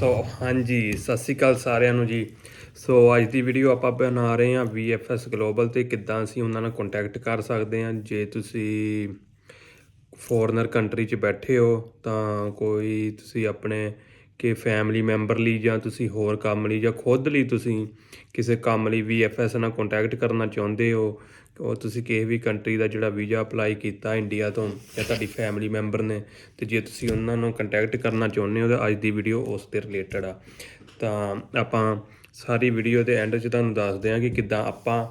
ਸੋ, ਹਾਂਜੀ, ਸਤਿ ਸ਼੍ਰੀ ਅਕਾਲ ਸਾਰਿਆਂ ਨੂੰ ਜੀ। ਸੋ, ਅੱਜ ਦੀ ਵੀਡੀਓ ਆਪਾਂ ਬਣਾ ਰਹੇ ਹਾਂ VFS ਗਲੋਬਲ ਤੇ ਕਿੱਦਾਂ ਅਸੀਂ ਉਹਨਾਂ ਨਾਲ ਕੰਟੈਕਟ ਕਰ ਸਕਦੇ ਹਾਂ। ਜੇ ਤੁਸੀਂ ਫੋਰਨਰ ਕੰਟਰੀ 'ਚ ਬੈਠੇ ਹੋ, ਤਾਂ ਕੋਈ ਤੁਸੀਂ ਆਪਣੇ ਕਿ ਫੈਮਿਲੀ ਮੈਂਬਰ ਲਈ ਜਾਂ ਤੁਸੀਂ ਹੋਰ ਕੰਮ ਲਈ ਜਾਂ ਖੁਦ ਲਈ ਤੁਸੀਂ ਕਿਸੇ ਕੰਮ ਲਈ VFS ਨਾਲ ਕੰਟੈਕਟ ਕਰਨਾ ਚਾਹੁੰਦੇ ਹੋ, ਉਹ ਤੁਸੀਂ ਕਿਸੇ ਵੀ ਕੰਟਰੀ ਦਾ ਜਿਹੜਾ ਵੀਜ਼ਾ ਅਪਲਾਈ ਕੀਤਾ ਇੰਡੀਆ ਤੋਂ ਜਾਂ ਤੁਹਾਡੀ ਫੈਮਿਲੀ ਮੈਂਬਰ ਨੇ, ਤੇ ਜੇ ਤੁਸੀਂ ਉਹਨਾਂ ਨੂੰ ਕੰਟੈਕਟ ਕਰਨਾ ਚਾਹੁੰਦੇ ਹੋ ਤਾਂ ਅੱਜ ਦੀ ਵੀਡੀਓ ਉਸ ਦੇ ਰਿਲੇਟਡ ਆ। ਤਾਂ ਆਪਾਂ ਸਾਰੀ ਵੀਡੀਓ ਦੇ ਐਂਡ 'ਚ ਤੁਹਾਨੂੰ ਦੱਸਦੇ ਹਾਂ ਕਿ ਕਿੱਦਾਂ ਆਪਾਂ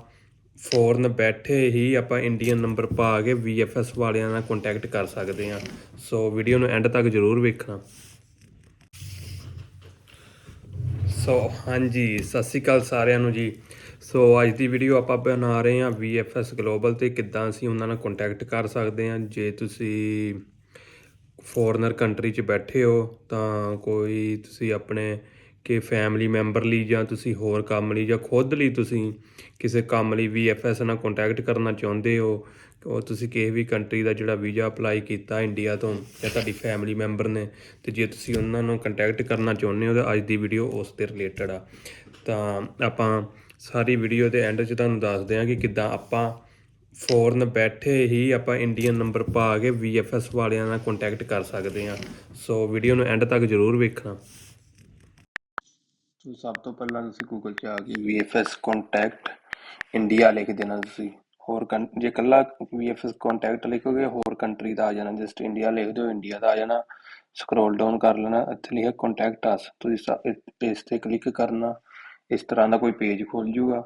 ਫੋਰਨ ਬੈਠੇ ਹੀ ਆਪਾਂ ਇੰਡੀਅਨ ਨੰਬਰ ਪਾ ਕੇ VFS ਵਾਲਿਆਂ ਨਾਲ ਕੰਟੈਕਟ ਕਰ ਸਕਦੇ ਹਾਂ। ਸੋ ਵੀਡੀਓ ਨੂੰ ਐਂਡ ਤੱਕ ਜ਼ਰੂਰ ਵੇਖਣਾ। ਸੋ, ਹਾਂਜੀ, ਸਤਿ ਸ਼੍ਰੀ ਅਕਾਲ ਸਾਰਿਆਂ ਨੂੰ ਜੀ। ਸੋ, ਅੱਜ ਦੀ ਵੀਡੀਓ ਆਪਾਂ ਬਣਾ ਰਹੇ ਹਾਂ VFS ਗਲੋਬਲ ਤੇ ਕਿੱਦਾਂ ਅਸੀਂ ਉਹਨਾਂ ਨਾਲ ਕੰਟੈਕਟ ਕਰ ਸਕਦੇ ਹਾਂ। ਜੇ ਤੁਸੀਂ ਫੋਰਨਰ ਕੰਟਰੀ 'ਚ ਬੈਠੇ ਹੋ, ਤਾਂ ਕੋਈ ਤੁਸੀਂ ਆਪਣੇ ਕਿ ਫੈਮਿਲੀ ਮੈਂਬਰ ਲਈ ਜਾਂ ਤੁਸੀਂ ਹੋਰ ਕੰਮ ਲਈ ਜਾਂ ਖੁਦ ਲਈ ਤੁਸੀਂ ਕਿਸੇ ਕੰਮ ਲਈ VFS ਨਾਲ ਕੰਟੈਕਟ ਕਰਨਾ ਚਾਹੁੰਦੇ ਹੋ, ਉਹ ਤੁਸੀਂ ਕਿਸੇ ਵੀ ਕੰਟਰੀ ਦਾ ਜਿਹੜਾ ਵੀਜ਼ਾ ਅਪਲਾਈ ਕੀਤਾ ਇੰਡੀਆ ਤੋਂ ਜਾਂ ਤੁਹਾਡੀ ਫੈਮਿਲੀ ਮੈਂਬਰ ਨੇ, ਤੇ ਜੇ ਤੁਸੀਂ ਉਹਨਾਂ ਨੂੰ ਕੰਟੈਕਟ ਕਰਨਾ ਚਾਹੁੰਦੇ ਹੋ ਤਾਂ ਅੱਜ ਦੀ ਵੀਡੀਓ ਉਸ ਦੇ ਰਿਲੇਟਡ ਆ। ਤਾਂ ਆਪਾਂ ਸਾਰੀ ਵੀਡੀਓ ਦੇ ਐਂਡ 'ਚ ਤੁਹਾਨੂੰ ਦੱਸਦੇ ਹਾਂ ਕਿ ਕਿੱਦਾਂ ਆਪਾਂ ਫੋਰਨ ਬੈਠੇ ਹੀ ਆਪਾਂ ਇੰਡੀਅਨ ਨੰਬਰ ਪਾ ਕੇ VFS ਵਾਲਿਆਂ ਨਾਲ ਕੰਟੈਕਟ ਕਰ ਸਕਦੇ ਹਾਂ। ਸੋ ਵੀਡੀਓ ਨੂੰ ਐਂਡ ਤੱਕ ਜ਼ਰੂਰ ਵੇਖਣਾ। ਸੋ ਸਭ ਤੋਂ ਪਹਿਲਾਂ ਤੁਸੀਂ ਗੂਗਲ 'ਚ ਆ ਕੇ VFS ਕੰਟੈਕਟ ਇੰਡੀਆ ਲਿਖ ਦੇਣਾ ਤੁਸੀਂ। ਹੋਰ ਕੰ- ਜੇ ਕੱਲਾ VFS ਕੰਟੈਕਟ ਲਿਖੋਗੇ, ਹੋਰ ਕੰਟਰੀ ਦਾ ਆ ਜਾਣਾ। ਜਸਟ ਇੰਡੀਆ ਲਿਖ ਦਿਓ ਇੰਡੀਆ ਦਾ ਆ ਜਾਣਾ। ਸਕਰੋਲ ਡਾਊਨ ਕਰ ਲੈਣਾ। ਇੱਥੇ ਲਿਖਿਆ ਕੰਟੈਕਟ ਅਸ ਤੁਸੀਂ ਸ- ਇਸ ਤੇ ਕਲਿੱਕ ਕਰਨਾ। ਇਸ ਤਰ੍ਹਾਂ ਦਾ ਕੋਈ ਪੇਜ ਖੁੱਲ ਜੂਗਾ।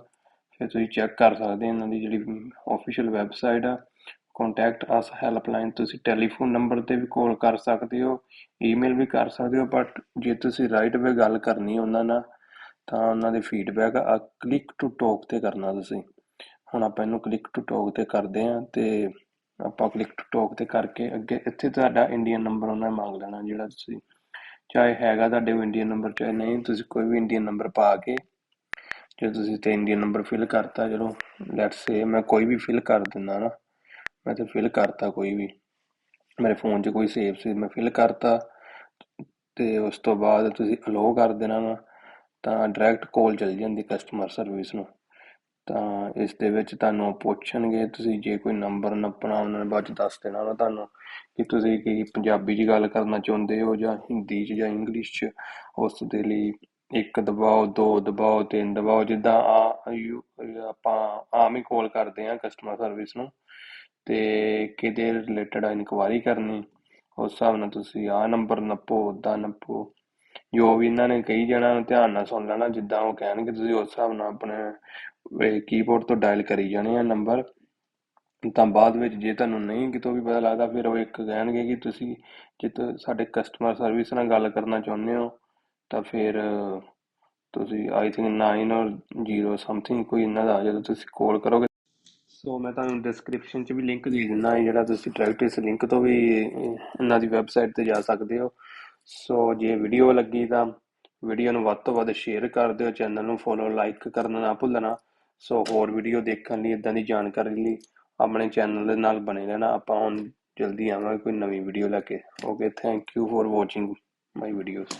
ਫਿਰ ਤੁਸੀਂ ਚੈੱਕ ਕਰ ਸਕਦੇ ਹੋ ਇਹਨਾਂ ਦੀ ਜਿਹੜੀ ਆਫੀਸ਼ੀਅਲ ਵੈਬਸਾਈਟ ਆ। ਕੰਟੈਕਟ ਅਸ ਹੈਲਪਲਾਈਨ ਤੁਸੀਂ ਟੈਲੀਫੋਨ ਨੰਬਰ ਤੇ ਵੀ ਕਾਲ ਕਰ ਸਕਦੇ ਹੋ ਈਮੇਲ ਵੀ ਕਰ ਸਕਦੇ ਹੋ ਬਟ ਜੇ ਤੁਸੀਂ ਰਾਈਟ ਵੇ ਗੱਲ ਕਰਨੀ ਉਹਨਾਂ ਨਾਲ, ਤਾਂ ਉਹਨਾਂ ਦੇ ਫੀਡਬੈਕ ਆ ਕਲਿੱਕ ਟੂ ਟਾਕ ਤੇ ਕਰਨਾ ਤੁਸੀਂ। ਹੁਣ ਆਪਾਂ ਇਹਨੂੰ ਕਲਿੱਕ ਟੂ ਟਾਕ ਤੇ ਕਰਦੇ ਹਾਂ ਤੇ ਆਪਾਂ ਕਲਿੱਕ ਟੂ ਟਾਕ ਤੇ ਕਰਕੇ ਅੱਗੇ ਇੱਥੇ ਤੁਹਾਡਾ ਇੰਡੀਅਨ ਨੰਬਰ ਉਹਨਾਂ ਨੇ ਮੰਗ ਲੈਣਾ ਜਿਹੜਾ ਤੁਸੀਂ ਚਾਹੇ ਹੈਗਾ ਤੁਹਾਡੇ ਕੋਲ ਇੰਡੀਅਨ ਨੰਬਰ ਚਾਹੇ ਨਹੀਂ, ਤੁਸੀਂ ਕੋਈ ਵੀ ਇੰਡੀਅਨ ਨੰਬਰ ਪਾ ਕੇ ਜੇ ਤੁਸੀਂ ਤੇ ਇੰਡੀਅਨ ਨੰਬਰ ਫਿਲ ਕਰਤਾ, ਚਲੋ ਲੈਟਸ ਸੇ ਮੈਂ ਕੋਈ ਵੀ ਫਿਲ ਕਰ ਦਿੰਦਾ ਨਾ ਮੈਂ ਤੇ ਫਿਲ ਕਰਤਾ ਕੋਈ ਵੀ। ਮੇਰੇ ਫੋਨ 'ਚ ਕੋਈ ਸੇਵ ਸੀ, ਮੈਂ ਫਿਲ ਕਰਤਾ। ਤੇ ਉਸ ਤੋਂ ਬਾਅਦ ਤੁਸੀਂ ਅਲੋ ਕਰ ਦੇਣਾ ਵਾ, ਤਾਂ ਡਾਇਰੈਕਟ ਕਾਲ ਚੱਲ ਜਾਂਦੀ ਕਸਟਮਰ ਸਰਵਿਸ ਨੂੰ। ਤਾਂ ਇਸ ਦੇ ਵਿੱਚ ਤੁਹਾਨੂੰ ਪੁੱਛਣਗੇ, ਤੁਸੀਂ ਜੇ ਕੋਈ ਨੰਬਰ ਨੱਪਣਾ, ਉਹਨਾਂ ਨੇ ਬਾਅਦ ਚ ਦੱਸ ਦੇਣਾ ਵਾ ਤੁਹਾਨੂੰ ਕਿ ਤੁਸੀਂ ਕੀ ਪੰਜਾਬੀ 'ਚ ਗੱਲ ਕਰਨਾ ਚਾਹੁੰਦੇ ਹੋ ਜਾਂ ਹਿੰਦੀ 'ਚ ਜਾਂ ਇੰਗਲਿਸ਼ 'ਚ, ਉਸ ਦੇ ਲਈ ਇੱਕ ਦਬਾਓ, ਦੋ ਦਬਾਓ, ਤਿੰਨ ਦਬਾਓ, ਜਿੱਦਾਂ ਆ ਆਪਾਂ ਆਮ ਹੀ ਕਾਲ ਕਰਦੇ ਆ ਕਸਟਮਰ ਸਰਵਿਸ ਨੂੰ ਤੇ ਕਿਹਦੇ ਰਿਲੇਟਡ ਇਨਕੁਆਇਰੀ ਕਰਨੀ, ਉਸ ਹਿਸਾਬ ਨਾਲ ਤੁਸੀਂ ਆਹ ਨੰਬਰ ਨੱਪੋ ਉਦਾਂ ਨੱਪੋ। ਜੋ ਵੀ ਇਹਨਾਂ ਨੇ ਕਹੀ ਜਾਣਾ, ਧਿਆਨ ਨਾਲ ਸੁਣ ਲੈਣਾ, ਜਿੱਦਾਂ ਉਹ ਕਹਿਣਗੇ, ਤੁਸੀਂ ਉਸ ਹਿਸਾਬ ਨਾਲ ਆਪਣੇ ਕੀਬੋਰਡ ਤੋਂ ਡਾਇਲ ਕਰੀ ਜਾਣੇ ਆ ਨੰਬਰ ਤਾਂ ਬਾਅਦ ਵਿੱਚ ਜੇ ਤੁਹਾਨੂੰ ਨਹੀਂ ਕਿਤੋਂ ਵੀ ਪਤਾ ਲੱਗਦਾ, ਫਿਰ ਉਹ ਇੱਕ ਕਹਿਣਗੇ ਕਿ ਤੁਸੀਂ ਜੇ ਸਾਡੇ ਕਸਟਮਰ ਸਰਵਿਸ ਨਾਲ ਗੱਲ ਕਰਨਾ ਚਾਹੁੰਦੇ ਹੋ। ਤਾਂ ਫਿਰ, ਤੁਸੀਂ ਆਈ ਥਿੰਕ 9 ਔਰ 0 ਸਮਥਿੰਗ ਕੋਈ ਇਹਨਾਂ ਦਾ ਜਦੋਂ ਤੁਸੀਂ ਕਾਲ ਕਰੋਗੇ। ਸੋ ਮੈਂ ਤੁਹਾਨੂੰ ਡਿਸਕ੍ਰਿਪਸ਼ਨ 'ਚ ਵੀ ਲਿੰਕ ਦੇ ਦਿੰਦਾ ਹੈ, ਜਿਹੜਾ ਤੁਸੀਂ ਡਾਇਰੈਕਟ ਇਸ ਲਿੰਕ ਤੋਂ ਵੀ, ਇਹਨਾਂ ਦੀ ਵੈਬਸਾਈਟ ਤੇ ਜਾ ਸਕਦੇ ਹੋ। ਸੋ ਜੇ ਵੀਡੀਓ ਲੱਗੀ ਤਾਂ ਵੀਡੀਓ ਨੂੰ ਵੱਧ ਤੋਂ ਵੱਧ ਸ਼ੇਅਰ ਕਰ ਦਿਓ ਚੈਨਲ ਨੂੰ ਫੋਲੋ ਲਾਈਕ ਕਰਨਾ ਨਾ ਭੁੱਲਣਾ। ਸੋ ਹੋਰ ਵੀਡੀਓ ਦੇਖਣ ਲਈ ਇਦਾਂ ਦੀ ਜਾਣਕਾਰੀ ਲਈ ਆਪਣੇ ਚੈਨਲ ਦੇ ਨਾਲ ਬਣੇ ਰਹਿਣਾ। ਆਪਾਂ ਹੁਣ ਜਲਦੀ ਆਵਾਂਗੇ ਕੋਈ ਨਵੀਂ ਵੀਡੀਓ ਲੈ ਕੇ। Okay thank you for watching my videos